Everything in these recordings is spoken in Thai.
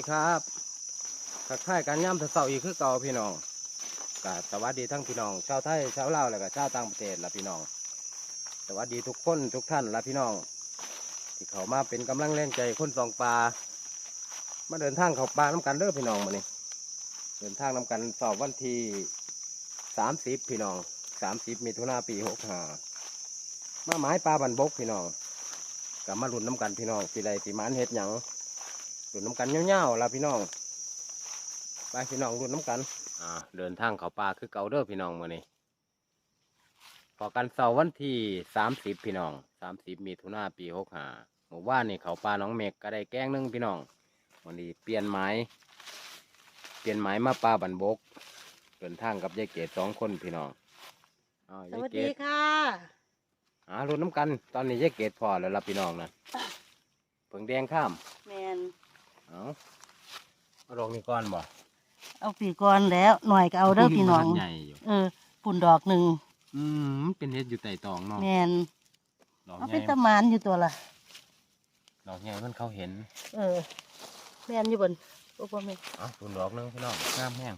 ีครับทักทายกันย่ำเสาอีกคือเก่าพี่น้องกะสวัสดีทั้งพี่น้องชาวไทยชาวลาวและก็ชาวต่างประเทศละพี่น้อง สวัสดีทุกคนทุกท่านละพี่น้อง ที่เขามาเป็นกำลังแรงใจคนสองปลา มาเดินทางเขาปลาน้ำกันเด้อพี่น้องมาเนี่เดินทางน้ำกันสอบวันที่สามสิบพี่น้องสามสิบมิถุนาปีหกห้ามาหมายปลาบันบกพี่น้องกับมาลุ่นน้ำกันพี่น้องสีใดสีมันเฮ็ดหยัง รุ่นน้ำกันเงาวๆล่ะพี่น้องไปพี่น้องรุ่นน้ำกันอ่าเดินทางเขาป่าคือเก่าเด้อพี่น้องมื่อนี้พอกันเสาร์วันที่สามสิบพี่น้องสามสิบมีถุนาปีหกห้าหมู่ว่านนี่เขาป่าน้องเมกก็ได้แกล้งหนึงพี่น้องวันนี้เปลี่ยนไม้เปลี่ยนไม้มาป่าบันบกเดินทางกับยายเกดสองคนพี่น้องอ้าวสยายวัสเกดีดค่ะหารุ่นน้ำกัน ตอนนี้ยายเกดพอแล้วล่ะพี่น้องนะเพิ่งแดงข้าม แมน เอาเอาลงนี่ก่อนบ่เอาปีก่อนแล้วหน่อยก็เอาเด้อพี่น้องมันใหญ่อยู่เออปุ่นดอกหนึ่งอืมเป็นเห็ดอยู่ใต้ตองเนาะแมนดอกเอาใหเป็ญ่นตะมานอยู่ตัวละดอกใหญ่มันเขาเห็นเออแมนอยู่บนโอ้พ่อแม่นเอ๋อตุนดอกหนึงพี่น้องงามแห้ง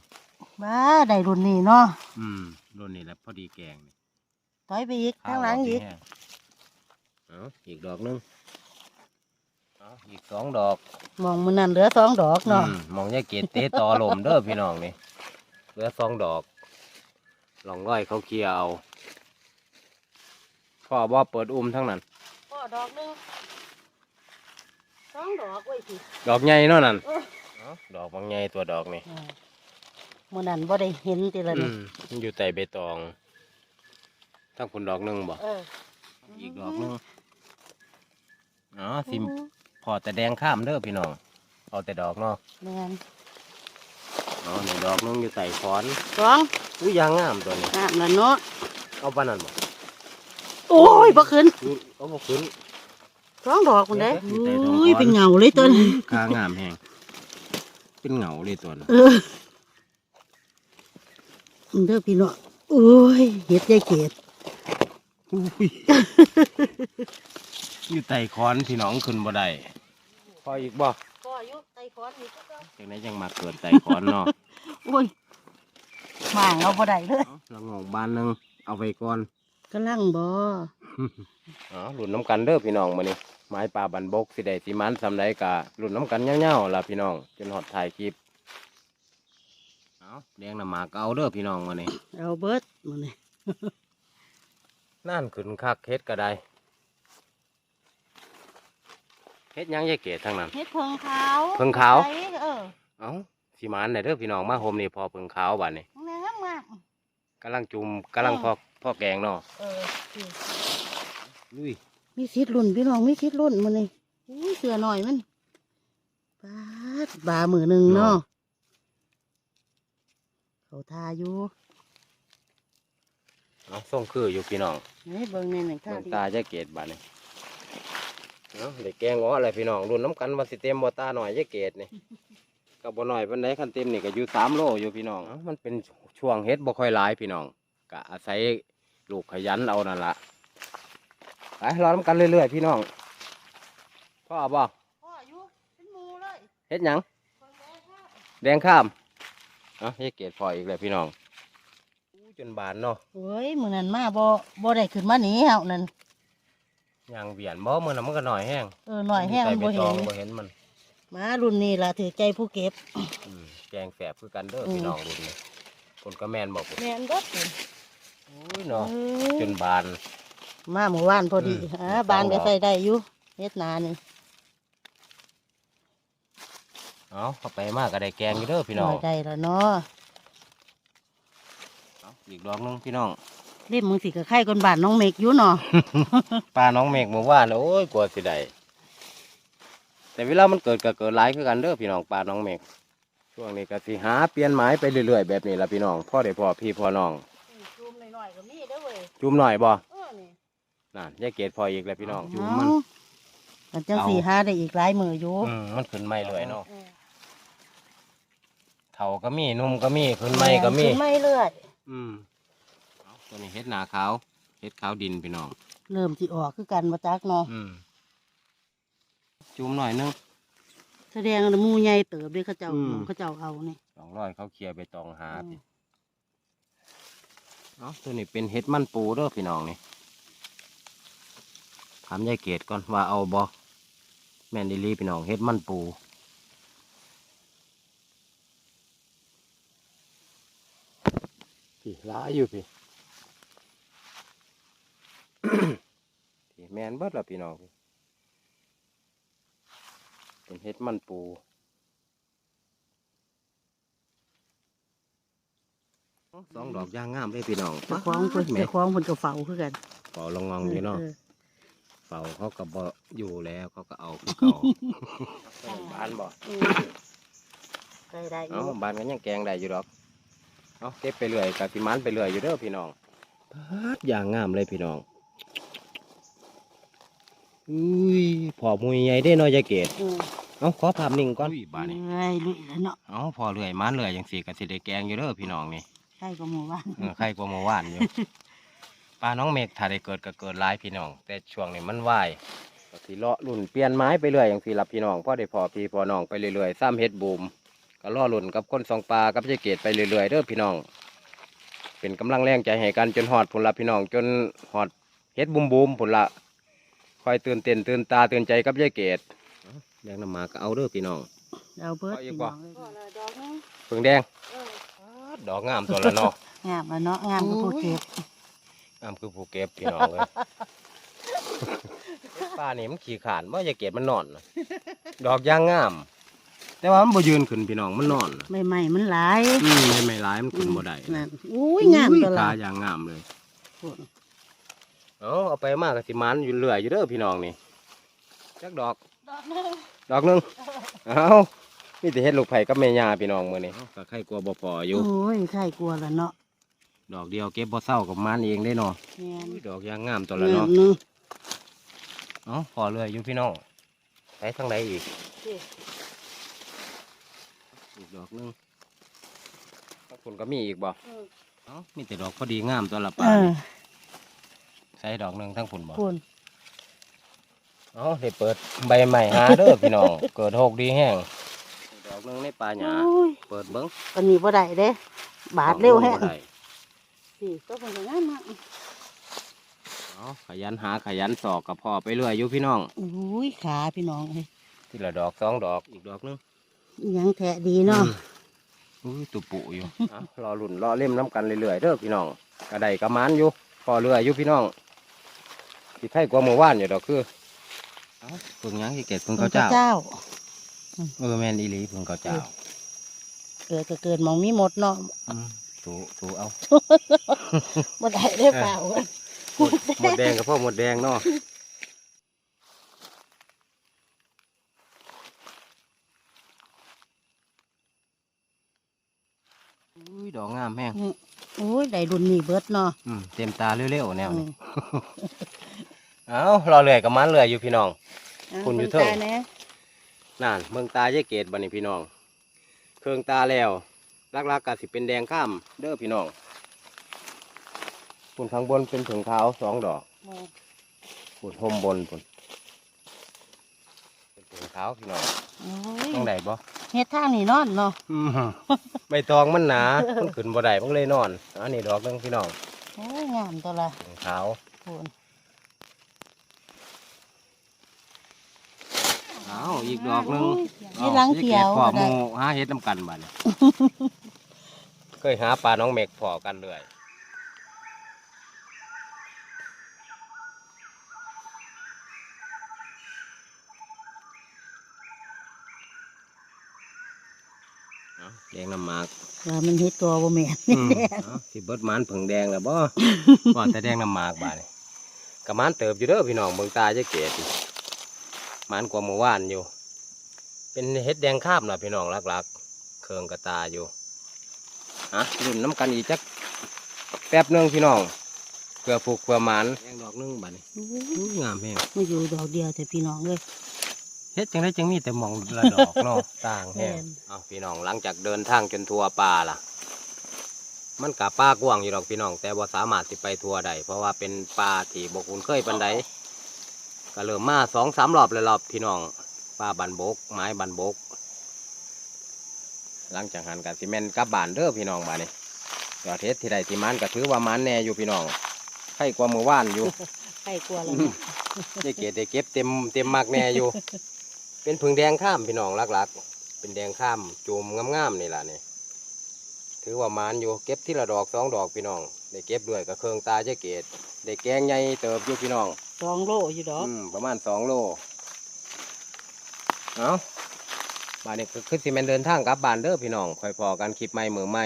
มาได้รุ่นนี้เนาะอืมรุ่นนี้แหละพอดีแกงนี่ถอยไปอีกข้างหลังอีกแห้เอ๋ออีกดอกหนึงเอ๋ออีกสองดอกมองมันนั่นเหลือสองดอกเนาะอืมมองยายเกดเตะต่อลมเด้อพี่น้องนี่เหลือสองดอกลองร้อยเขาเคลียร์เอาพ่อบ่เปิดอุ้มทั้งนั้น พ่อดอกหนึ่งสองดอกไว้สิดอกใหญ่เนาะนั่นเออเอ้าดอกบางใหญ่ตัวดอกนี่เออมื่อนั้นบ่ได้เห็นทีละอืนี่มมันอยู่ใต้ใบตองทั้งผลดอกหนึ่งบ่เอออีกดอกหนึงอ๋อสิ พอแต่แดงข้ามเด้อพี่น้อง เอาแต่ดอกเนาะแมนอ๋อนี่ดอกหนึงอยู่ใต้ขอนสองอุ้ยยางงามตัวนี้ น้ำละเนาะเอาปานนั้นบ่โอ้ยบ่ขึ้นอุ้ยเอาบ่ขึ้นสองดอกคนเด้เดี๋ยวเดี๋ยวเดี๋ยวอุ้ยเป็นเหงาเลยตัวนี้ขางามแฮงเป็นเหงาเลยตัวนั้นเออเด้อพี่น้องโอ้ยเห็ดยายเกดอุ้ย อยู่ใต้ขอนพี่น้องขึ้นบ่ได้พออีกบ่ก็อายุไตคอนนี่ก็จังไดยังมาเกิดใต้ขอนเนาะโอ้ยหมางเอาบ่ได้เลยเอาละงอกบานหนึงเอาไว้ก่อนกำลังบ่อ๋อหลุนน้ำกันเด้อพี่น้องมื้อนี้ไม้ปลาบันบกสิได้สิมันสำใดกะหลุนน้ำกันเงาวๆล่ะพี่น้องจนหอดถ่ายคลิปเอาแดงน้ำหมากเอาเด้อพี่น้องมื้อนี้เอาเบิดมื้อนี้นั่นขึ้นคักเฮ็ดก็ได้ เฮ็ดหยังยายเกศทั้งนั้น เฮ็ดเพิงขาวเพิงขาว ไปเออเอ้าสิมันได้เด้อพี่น้องมาโฮมนี่พอเพิ่งขาวบัดนี้งามมาก กำลังจุ่มกำลังพอพอแกงเนาะเออนี่ลุยมีสิทธิ์รุ่นพี่น้องมีสิทธิ์รุ่นมื้อนี้อุ้ยเสือหน่อยมันปาดบามือหนึงเนาะเขาทาอยู่เอาส่งคืออยู่พี่น้องให้เบิ่งในหนังท่าเบิ่งดีตาจะเกตบาดนี้ เนาะเด็กแกงง้ออะไรพี่น้องรุ่นน้ำกันว่าสิเต็มบ่ตาหน่อยจะเกตนี่ก็บ่น้อยปานใดคันเต็มนี่ก็อยู่สามโลอยู่พี่น้องเอ้ามันเป็นช่วงเฮ็ดบ่ค่อยหลายพี่น้องก็อาศัยลูกขยันเอานั่นล่ะไปรอน้ำกันเรื่อยๆพี่น้องพ่อบ่พ่ออายุเป็นหมูเลยเฮ็ดหยังคนแรกค่ะแดงข้ามเอ้าเฮ็ดเกตพออีกแล้วพี่น้องอู้จนบานเนาะโอ้ยมื้อนั้นมาบ่บ่ได้ขึ้นมาหนีเฮานั่น ยางเบียนบ่มื้อนั้นมันก็หน่อยแห้งเออหน่อยแห้งมันบ่ใส่ใตเห็อนงบ่เห็นมันมารุ่นนี้ล่ะถือใจผู้เก็บอืมแกงแสบคือกันเด้ออืมพี่น้องรุ่นนี้คนก็แม่นบอกแม่นเบิดเลยโอ้ยเนาะเอจอนบาน มาเมื่อวานพอดีอืมอ่าสองบานก็ดอกใส่ได้อยู่เฮ็ดนานี่เอาเข้าไปมากก็ได้แกงอยู่เด้อพี่หน้น่อองยได้แล้วเนาะเอาอีกดอกหนึงพี่น้อง เล่มมึงสิก็ไข่คนบ้านน้องเมกอยู่เนาะ ปลาน้องเมฆเมื่อวานแล้วโอ้ยกลัวสิได้แต่เวลามันเกิดก็เกิดหลายคือกันเด้อพี่น้องปลาน้องเมฆช่วงนี้ก็สิหาเปลี่ยนไม้ไปเรื่อยๆแบบนี้ละพี่น้องพ่อได้พ่อพี่พ่อน้องจุ่มหน่อยๆก็มีเด้อเว้ยจุ่มหน่อยบ่เออนี่นั่นยายเกดพออีกแล้วพี่น้องจุ่มเามันมันจังเอาสี่หาได้อีกหลายมืออยู่อืมมันขึ้นไม่เลยเนาะเออเถาก็มีนุ่มก็มีขึ้นไม่ก็มีขึ้นไม่เรื่อยอืมเอา ตัวนี้เฮ็ดหนาขาวเฮ็ดขาวดินพี่น้อง เริ่มสิออกคือกันมาจักเนาะอืมจุ่มหน่อยนึง แสดงว่าหมูใหญ่เติบเด้เขาเจ้าอืม เขาเจ้าเอานี่สองร้อยเขาเคลียร์ไปตองหาอืมพี่เนาะตัวนี้เป็นเห็ดมันปูเด้อพี่น้องนี่ถามยายเกดก่อนว่าเอาบอแม่นดีลีพี่น้องเห็ดมันปู พี่ร้ายอยู่พี่ แมนเบิดละพี่น้องพี่เป็นเห็ดมันปูสองดอกย่างงามเลยพี่น้องเจ้าของเพิ่นแม่เจ้าของเพิ่นก็เฝ้าคือกันเฝ้าลงงองอยู่เนาะเออเฝ้าเขาก็บ่อยู่แล้วเขาก็เอาคือเก่าบ้านบ่เออได้ได้อเอ้ายู่บ้านก็ยังแกงได้อยู่ดอกเอาเก็บไปเรื่อยกับสิมันไปเรื่อยอยู่เด้อพี่น้องปาดอย่างงามเลยพี่น้อง อุ้ยพอมุยใหญ่ได้น้อยยายเกดเออเอาขอภาพนิ่งก่อนอุ้ยบ้านนี้เอ้ยลุยแล้วเนาะเอาพอเรื่อยมันเรื่อยจังสี่ก็สิได้แกงอยู่เด้อพี่น้องนี่ใกล้ก็หมู่บ้านเออใครกว่าเมื่อวานอยู่ปลาน้องเมฆถ้าได้เกิดก็เกิดหลายพี่น้อง แต่ช่วงนี้มันว่ายก็สิเลาะรุ่นเปลี่ยนไม้ไปเรื่อยอย่างสี่ลับพี่น้องพ่อได้พอพี่พอน้องไปเรื่อยๆซ้ำเฮ็ดบูมก็ล่อรุ่นกับคนสองปลากับยายเกดไปเรื่อยๆเด้อพี่น้อง เป็นกำลังแรงใจให้กันจนหอดผลละพี่น้องจนหอดเฮ็ดบูมบูมผลละ คอยตื่นเต้นตื่นตาตื่นใจกับยายเกดแดงน้ำหมากก็เอาเด้อพี่น้อง เอาเบิดเอาอีกพี่บ่น้องเลยดอกนึงเพิ่งแดงดอกงามตัวละเนาะ งามอะเนาะงามก็ผู้เก็บงามคือภูเก็บพี่น้องเลยป้านี่มันขี่ขานว่าจะเก็บมันนอนน่ะดอกยางงาม แต่ว่ามันบ่ยืนขึ้นพี่น้องมันนอนน่ะใหม่ๆมันหลายอืมไม่ไม่ร้ายมันขึ้นบ่ได้นั่นอุ้ยงามตัวตาละยางงามเลย เอาเอาไปมากกับสิมันอยู่เรื่อยอยู่เด้อพี่น้องนี่จักดอกดอกนึงดอกหนึงเอามีแต่เฮ็ดลูกไผ่กับแม่ย่าพี่น้องมื้อนี้ก็ใครกลัวบ่พออยู่โอ้ยใครกลัวละเนาะดอกเดียวเก็บบ่เศร้ากับมันเองได้เนาะแม่นอุ้ยดอกยางงามตัวละงาเนาะมเนาะเอ้าพอเลยอยู่พี่น้องไปทางใดอีกอีกดอกหนึงถ้าคุณก็มีอีกบ่เอ้ามีแต่ดอกพอดีงามตัวละเอป่าอนี่ ใส่ดอกหนึ่งทั้งผุนบ่คุณเอ้าได้เปิดใบใหม่หาเด้อพี่น้อง เกิดโหกดีแห้งดอกหนึงในป่าหญ้าโอ้ยเปิดเบิ้งอันนี้บ่ได้เด้ บาดเร็วแฮะบ่ได้สิก็เป็นอย่างนั้นนะเอ้าขยันหาขยันสอกกับพ่อไปเรื่อยอยู่พี่น้อง อุ้ยขาพี่น้องเอ้ยทีละดอกสองดอกอีกดอกหนึงอิหยังแทะดีเนาะอุ้ยตุปุอยู่เอ้ารอลุ่นรอเล่มน้ำกันเรื่อยๆเด้อพี่น้องกระไดกระมานอยู่พอเรื่อยอยู่พี่น้อง ที่ไทยกว่าเมื่อวานอยู่ดอกคือเอ้าเพิ่งหยังที่เกตเพิ่งเขาวเจ้า เจ้า เออแมนอีหลีเพิ่งเขาวเจ้าเกิดก็เกิดหมองมีหมดเนาะอืมถูถูเอา บ่ได้ได้เปล่าหมดหมดแดงกับพ่อหมดแดงเนาะอุ้ยดอกงามแห้งโอ้ยได้รุ่นนี้เบิดเนาะอืมเต็มตาเร็วๆแนวอืนี้ม เอารอเลื่อยกับมันเลื่อยอยู่พี่น้องเอาคุณอยู่บิ่เทิงตาแหน่นั่นเมืองตาเยเกตบันนี่พี่น้อง เครื่องตาแล้วลักๆกะสิเป็นแดงข้ามเด้อพี่น้องปุ่นข้างบนเป็นถุงเท้าสองดอกโอ้ปุ่นห่มบนปุ่นเป็นถุงเท้าพี่น้องโอ้ยต้องไหนบ่เฮ็ดทางนี่นอนเนาะอืมใบตองมันหนา มันขึ้นบ่ได้มันเลยนอนอันนี้ดอกหนึงพี่น้องโอ้ยงามตัวละถุงเท้าคุณ อาอีกดอกหนึงนี่ล้างเขียวพอก็หได้มูหาเฮ็ดน้ำกันบัดนี้ เคยหาปลาน้องเมกพอกันเลยเอาแดงน้ำหมาก ว่ามันเฮ็ดตัวบ่แม่นอืมเอาสิเบิดหมันผึ่งแดงแล้วบ่บ่แต่แดงน้ำหมากบาดนี่กะมันเติบอยู่เด้อพี่น้องเบิ่งตาจะเกศ มันกว่าเมื่อวานอยู่ เป็นเฮ็ดแดงคาบน่ะพี่น้องหลักๆ เครื่องกระตาอยู่ฮะรุ่นน้ำกันอีกจักแป๊บหนึงพี่น้องเพื่อผูกเพื่อหมันแดงดอกหนึงบาดนี้โอ้ยอู้งามแฮงมาอยู่ดอกเดียวแต่พี่น้องเลยเฮ็ดจังไดจังมีแต่หมองละดอกเนาะต่างแฮงแม่นเอาพี่น้องหลังจากเดินทางจนทั่วป่าล่ะ มันกะป่ากว้างอยู่ดอกพี่น้อง แต่ว่าสามารถสิไปทั่วได้เพราะว่าเป็นป่าที่บกคุ้นเคยปันใด ก็เริ่มมาสองสามรอบเลยรอบพี่น้องไปปลาบันบก ไม้บันบก หลังจากหันกันซีเมนกลับบ้านเด้อพี่น้องบ้านนี้ยอดเทศที่ใดที่มันก็ถือว่ามันแน่อยู่พี่น้องใครกว่ามือว่านอยู่ใครกลัวแล้วได้เกตได้เก็บเต็มเต็มมากแน่อยู่ เป็นผึ่งแดงข้ามพี่น้องหลักๆ เป็นแดงข้ามจูมงามๆนี่แหละนี่ถือว่ามันอยู่เก็บที่ละดอกสองดอกพี่น้องได้เก็บด้วยกับเครื่องตาเจ๊เกตได้แกงใหญ่เติบอยู่พี่น้อง สองโลอยู่ดอกอืมประมาณสองโลเอาบ้านนี้คือคือสิแมนเดินทางกลับบ้านเด้อพี่น้องคอยพอกันคลิปใหม่มือใหม่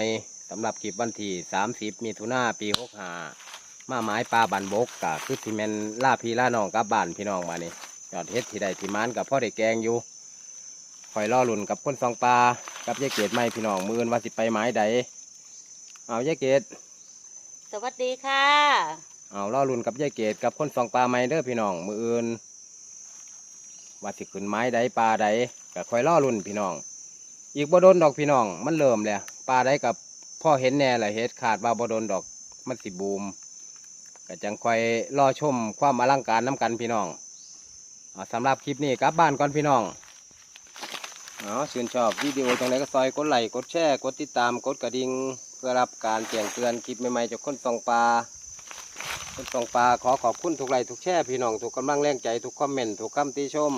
สำหรับคลิปวันที่สามสิบมีทุนาปีหกห้ามาไม้ปลาบันบกกะคือสิแมนล่าพี่ล่าน้องกลับบ้านพี่น้องมานี่ยอดเฮ็ดที่ใดที่มันกับพ่อได้แกงอยู่คอยล่อลุ่นกับคนสองปลากับยายเกดไม่พี่น้องมืออนว่าสิไปไม้ใดเอายายเกดสวัสดีค่ะ เอาล่อลุ่นกับยายเกดกับคนสองปลาไม่เด้อพี่น้อง มืออื่นว่าสิขึ้นไม้ใดปลาใดก็คอยล่อลุ่นพี่น้อง อีกบ่โดนดอกพี่น้อง มันเริ่มแล้วปลาใดกับพ่อเห็นแน่แหละเฮ็ดขาดว่าบ่โดนดอกมันสิบูมก็จังคอยรอชมความอลังการน้ำกันพี่น้องอสำหรับคลิปนี้กลับบ้านก่อนพี่น้องเอาชื่นชอบวิดีโอตรงไหนก็ซอยกดไลค์กดแชร์กดติดตามกดกระดิ่งเพื่อรับการแจ้งเตือนคลิปใหม่ๆจากคนส่องปลา คุณตองปลาขอขอบคุณทุกไลค์ทุกแช่พี่น้องทุกกำลังแรงใจทุกคอมเมนต์ทุกคำติชม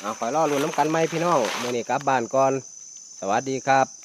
เอาขอรอรุนน้ำกันไหมพี่น้องมื่อนี้กลับบ้านก่อน สวัสดีครับ